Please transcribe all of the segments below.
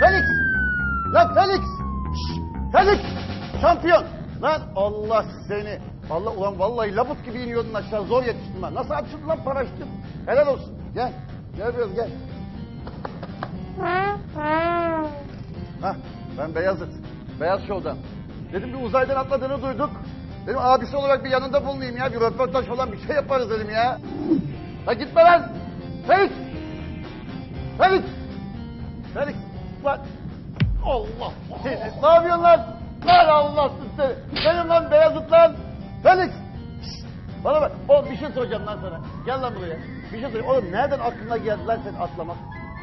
Felix! Lan Felix! Şşş! Felix! Şampiyon! Lan Allah seni! Allah ulan vallahi labut gibi iniyordun aşağı zor yetiştim ben. Nasıl açıldı lan paraşütüm? Helal olsun. Gel. Gel biraz gel. Hah ben Beyazıt. Beyaz Show'dan. Dedim bir uzaydan atladığını duyduk. Dedim abisi olarak bir yanında bulunayım ya. Bir röportaj falan bir şey yaparız dedim ya. Ha gitme lan. Ne yapıyorsun lan? Lan Allah'sın seni. Benim lan Beyazıt lan. Felix. Bana bak. Oğlum bir şey soracağım lan sana. Gel lan buraya. Bir şey sorayım. Oğlum nereden aklına geldi lan senin atlamak?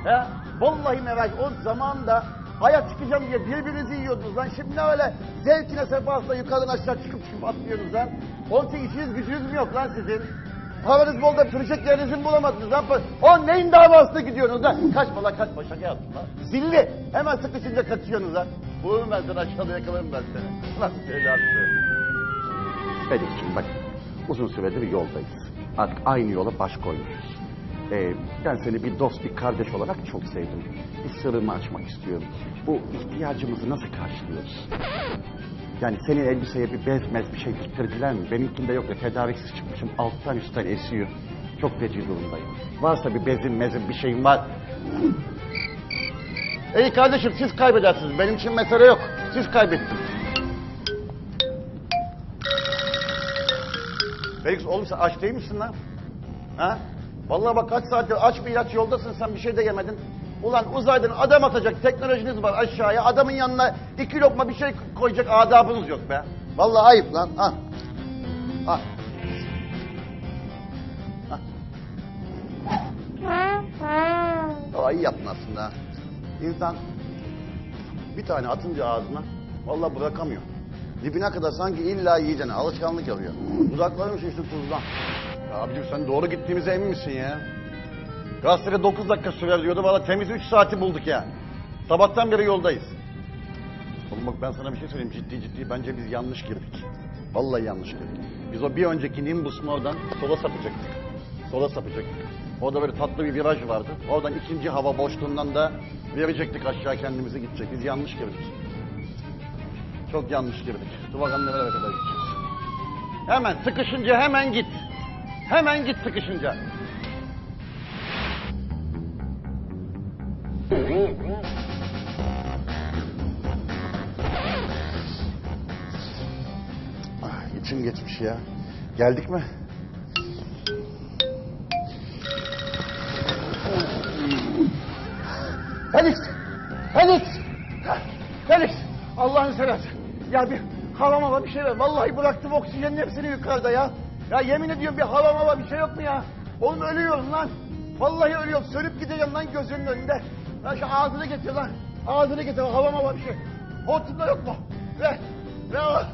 He? Vallahi merak O zamanda aya çıkacağım diye birbirinizi yiyordunuz lan. Şimdi öyle zevkine sefasına yukarıdan aşağı çıkıp çıkıp atlıyorsunuz lan. Onun için işiniz gücünüz mü yok lan sizin? Havanız bol da sürecek yerinizi mi bulamadınız lan? O neyin davasına gidiyorsunuz lan? Kaçma lan kaçma şaka yaptım lan. Zilli hemen sıkışınca kaçıyorsunuz lan. Vururum ben aşağıda yakalarım ben seni. Lan seni attı. Felix'ciğim bak uzun süredir yoldayız. Artık aynı yola baş koymuşuz. Ee, ben seni bir dost, bir kardeş olarak çok sevdim. Bir sırrımı açmak istiyorum. Bu ihtiyacımızı nasıl karşılıyoruz? Yani senin elbiseye bir bez mez bir şey diktirdiler mi? Benimkinde yok ya tedariksiz çıkmışım. Alttan üstten esiyor. Çok feci durumdayım. Varsa bir bezin mezin bir şeyin var. İyi kardeşim siz kaybedersiniz. Benim için mesele yok. Siz kaybettiniz. Felix oğlum sen aç değil misin lan? Ha? Vallahi bak kaç saattir aç bir ilaç yoldasın sen bir şey de yemedin. Ulan uzaydan adam atacak teknolojiniz var aşağıya. Adamın yanına iki lokma bir şey koyacak adabınız yok be. Vallahi ayıp lan. Ha. Ha. Ha. iyi yaptın aslında. ha. İnsan bir tane atınca ağzına vallahi bırakamıyor. Dibine kadar sanki illa yiyeceğine alışkanlık yapıyor. Dudaklarım şişti tuzdan. Ya sen doğru gittiğimize emin misin ya? Gazetede 9 dakika sürer diyordu. Valla temiz 3 saati bulduk yani. Sabahtan beri yoldayız. Oğlum bak ben sana bir şey söyleyeyim. Ciddi ciddi bence biz yanlış girdik. Vallahi yanlış girdik. Biz o bir önceki Nimbus oradan sola sapacaktık. Sola sapacaktık. Orada böyle tatlı bir viraj vardı. Oradan ikinci hava boşluğundan da verecektik aşağı kendimizi gidecek. Biz yanlış girdik. Çok yanlış girdik. Bakalım nereye kadar gideceğiz. Hemen sıkışınca hemen git. Hemen git sıkışınca. Ah, içim geçmiş ya. Geldik mi? Felix! Felix! Felix! Allah'ını seversen. Ya bir hava mava bir şey ver. Vallahi bıraktım oksijenin hepsini yukarıda ya. Ya yemin ediyorum bir hava mava bir şey yok mu ya? Oğlum ölüyorum lan. Vallahi ölüyorum. Sönüp gideceğim lan gözünün önünde. Lan şu ağzını getir lan. Ağzını getir. Hava mava bir şey. Hortumda yok mu? Ver. Ver.